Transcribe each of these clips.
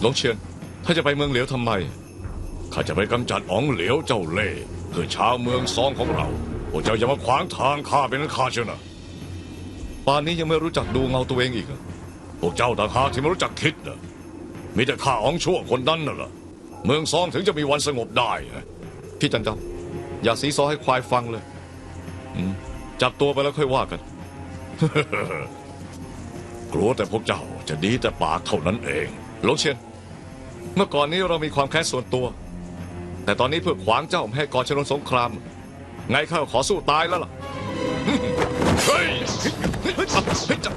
หลงเชียน ถ้าจะไปเมืองเหลียวทำไม ข้าจะไปกำจัดอ๋องเหลียวเจ้าเล่ห์เพื่อชาวเมืองซองของเราพวกเจ้าอย่ามาขวางทางข้าเป็นนันข้าเชียวนะป่านนี้ยังไม่รู้จักดูเงาตัวเองอีกเหรอพวกเจ้าต่างหากที่ไม่รู้จักคิดนะมีแต่ข้าอ๋องชั่วคนนั้นน่ะเหรอเมืองซองถึงจะมีวันสงบได้นะพี่จันจับอย่าซีซอให้ควายฟังเลยอืมจับตัวไปแล้วค่อยว่ากัน กลัวแต่พวกเจ้าจะดีแต่ปากเท่านั้นเอง หลงเชียน เมื่อก่อนนี้เรามีความแค้นส่วนตัว แต่ตอนนี้เพื่อขวางเจ้าไม่ให้ก่อชนวนสงคราม ไงข้าขอสู้ตายแล้วล่ะ เฮ้ยเฮ้ยเฮ้ยจับ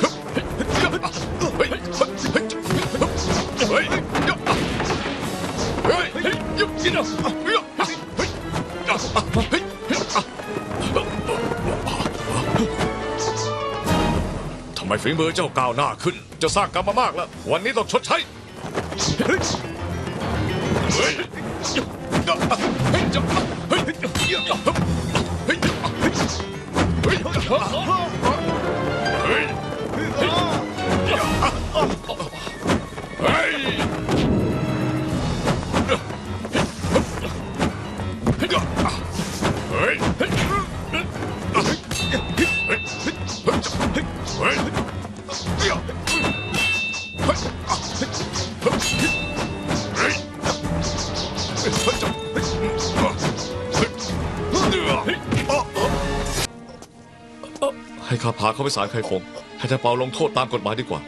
เฮ้ยเฮ้ยเฮ้ยเฮ้ยเฮ้ยยุบกินอะเฮ้ยเฮ้ยเฮ้ยทำไมฝีมือเจ้าก้าวหน้าขึ้น จะสร้างกรรมมามากแล้ว วันนี้ต้องชดใช้เฮ้ยเฮ้ยเฮ้ยเฮ้ยเฮ้ยเฮ้ยเฮ้ย ให้ข้าพาเขาไปศาลใครคง ให้ท่านเปาลงโทษตามกฎหมายดีกว่า